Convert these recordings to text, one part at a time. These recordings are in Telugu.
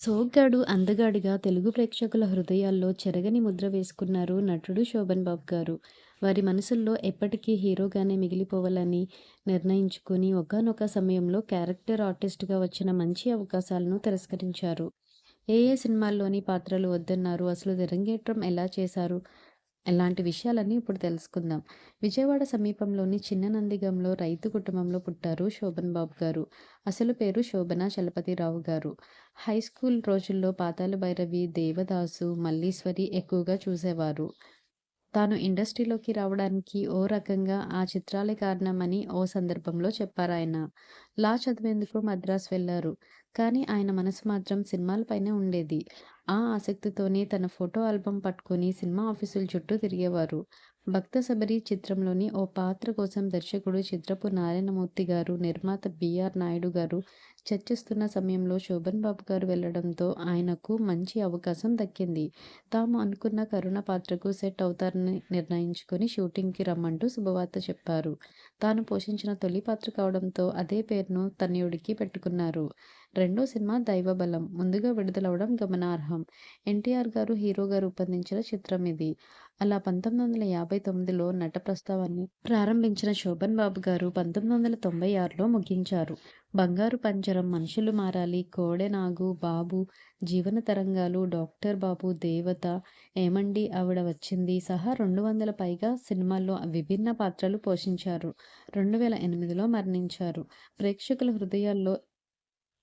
సోగ్గాడు, అందగాడిగా తెలుగు ప్రేక్షకుల హృదయాల్లో చెరగని ముద్ర వేసుకున్నారు నటుడు శోభన్ బాబు గారు. వారి మనసుల్లో ఎప్పటికీ హీరోగానే మిగిలిపోవాలని నిర్ణయించుకుని ఒకానొక సమయంలో క్యారెక్టర్ ఆర్టిస్ట్‌గా వచ్చిన మంచి అవకాశాలను తిరస్కరించారు. ఏ ఏ సినిమాల్లోని పాత్రలు వద్దన్నారు? అసలు తెరంగేట్రం ఎలా చేశారు? ఇలాంటి విషయాలన్నీ ఇప్పుడు తెలుసుకుందాం. విజయవాడ సమీపంలోని చిన్న నందిగంలో రైతు కుటుంబంలో పుట్టారు శోభన్ బాబు గారు. అసలు పేరు శోభన చలపతిరావు గారు. హై స్కూల్ రోజుల్లో పాతాలు భైరవి, దేవదాసు, మల్లీశ్వరి ఎక్కువగా చూసేవారు. తాను ఇండస్ట్రీలోకి రావడానికి ఓ రకంగా ఆ చిత్రాలే కారణమని ఓ సందర్భంలో చెప్పారాయన. లా చదివేందుకు మద్రాసు వెళ్ళారు. కానీ ఆయన మనసు మాత్రం సినిమాలపైనే ఉండేది. ఆ ఆసక్తితోనే తన ఫోటో ఆల్బం పట్టుకుని సినిమా ఆఫీసుల చుట్టూ తిరిగేవారు. భక్త శబరి చిత్రంలోని ఓ పాత్ర కోసం దర్శకుడు చిత్రపు నారాయణమూర్తి గారు, నిర్మాత బిఆర్ నాయుడు గారు చర్చిస్తున్న సమయంలో శోభన్ బాబు గారు వెళ్ళడంతో ఆయనకు మంచి అవకాశం దక్కింది. తాము అనుకున్న కరుణ పాత్రకు సెట్ అవుతారని నిర్ణయించుకుని షూటింగ్‌కి రమ్మంటూ శుభవార్త చెప్పారు. తాను పోషించిన తొలి పాత్ర కావడంతో అదే పేరును తనయుడికి పెట్టుకున్నారు. రెండో సినిమా 'దైవబలం' ముందుగా విడుదలవడం గమనార్హం. ఎన్టీఆర్ గారు హీరోగా రూపొందించిన చిత్రం ఇది. అలా పంతొమ్మిది వందల యాభై తొమ్మిదిలో నట ప్రస్తావాన్ని ప్రారంభించిన శోభన్ బాబు గారు పంతొమ్మిది వందల తొంభై ఆరులో ముగించారు. 'బంగారు పంజరం', 'మనుషులు మారాలి', 'కోడెనాగు', 'బాబు', 'జీవన తరంగాలు', 'డాక్టర్ బాబు', 'దేవత', 'ఏమండి ఆవిడ వచ్చింది' సహా రెండు వందల పైగా సినిమాల్లో విభిన్న పాత్రలు పోషించారు. రెండు వేల ఎనిమిదిలో మరణించారు. ప్రేక్షకుల హృదయాల్లో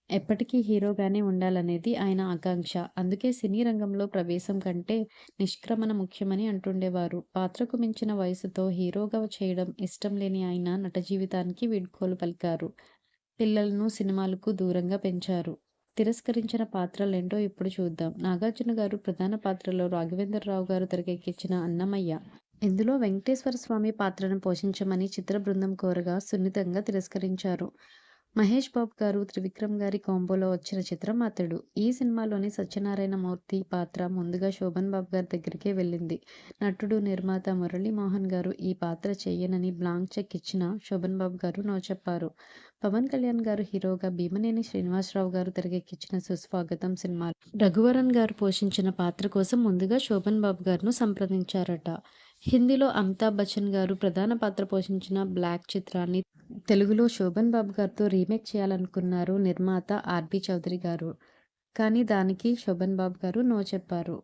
ఎప్పటికీ హీరోగానే ఉండాలనేది ఆయన ఆకాంక్ష. అందుకే సినీ రంగంలో ప్రవేశం కంటే నిష్క్రమణ ముఖ్యమని అంటుండేవారు. పాత్రకు మించిన వయసుతో హీరోగా చేయడం ఇష్టం లేని ఆయన నట జీవితానికి వీడ్కోలు పలికారు. పిల్లలను సినిమాలకు దూరంగా పెంచారు. తిరస్కరించిన పాత్రలేంటో ఇప్పుడు చూద్దాం. నాగార్జున గారు ప్రధాన పాత్రలో రాఘవేంద్రరావు గారు తెరకెక్కించిన 'అన్నమయ్య'. ఇందులో వెంకటేశ్వర స్వామి పాత్రను పోషించమని చిత్ర బృందం కోరగా సున్నితంగా తిరస్కరించారు. మహేష్ బాబు గారు, త్రివిక్రమ్ గారి కాంబోలో వచ్చిన చిత్రం 'అతడు'. ఈ సినిమాలోని సత్యనారాయణ మూర్తి పాత్ర ముందుగా శోభన్ బాబు గారి దగ్గరికే వెళ్ళింది నటుడు, నిర్మాత మురళీమోహన్ గారు ఈ పాత్ర చేయనని బ్లాంక్ చెక్ ఇచ్చిన శోభన్ బాబు గారు నో చెప్పారు. పవన్ కళ్యాణ్ గారు హీరోగా భీమనేని శ్రీనివాసరావు గారు తెరకెక్కించిన 'సుస్వాగతం' సినిమా రఘువరన్ గారు పోషించిన పాత్ర కోసం ముందుగా శోభన్ బాబు గారును సంప్రదించారట. హిందీలో అమితాబ్ బచ్చన్ గారు ప్రధాన పాత్ర పోషించిన 'బ్లాక్' చిత్రాన్ని తెలుగులో శోభన్ బాబు గారితో రీమేక్ చేయాలనుకున్నారు నిర్మాత ఆర్బీ చౌదరి గారు. కానీ దానికి శోభన్ బాబు గారు నో చెప్పారు.